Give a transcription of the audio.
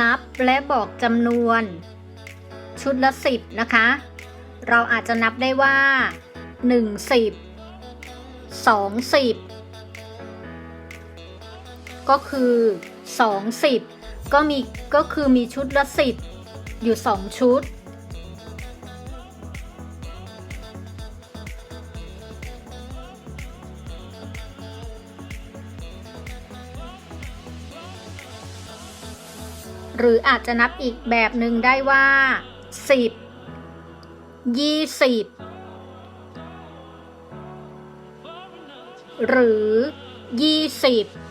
นับและบอกจำนวน ชุดละ 10 นะคะ เราอาจจะนับได้ว่า 1 10 2 10 ก็คือ 2 10 ก็มีก็คือมีชุดละ 10 อยู่ 2 ชุด หรืออาจจะนับอีกแบบหนึ่งได้ว่า 10 20 หรือ 20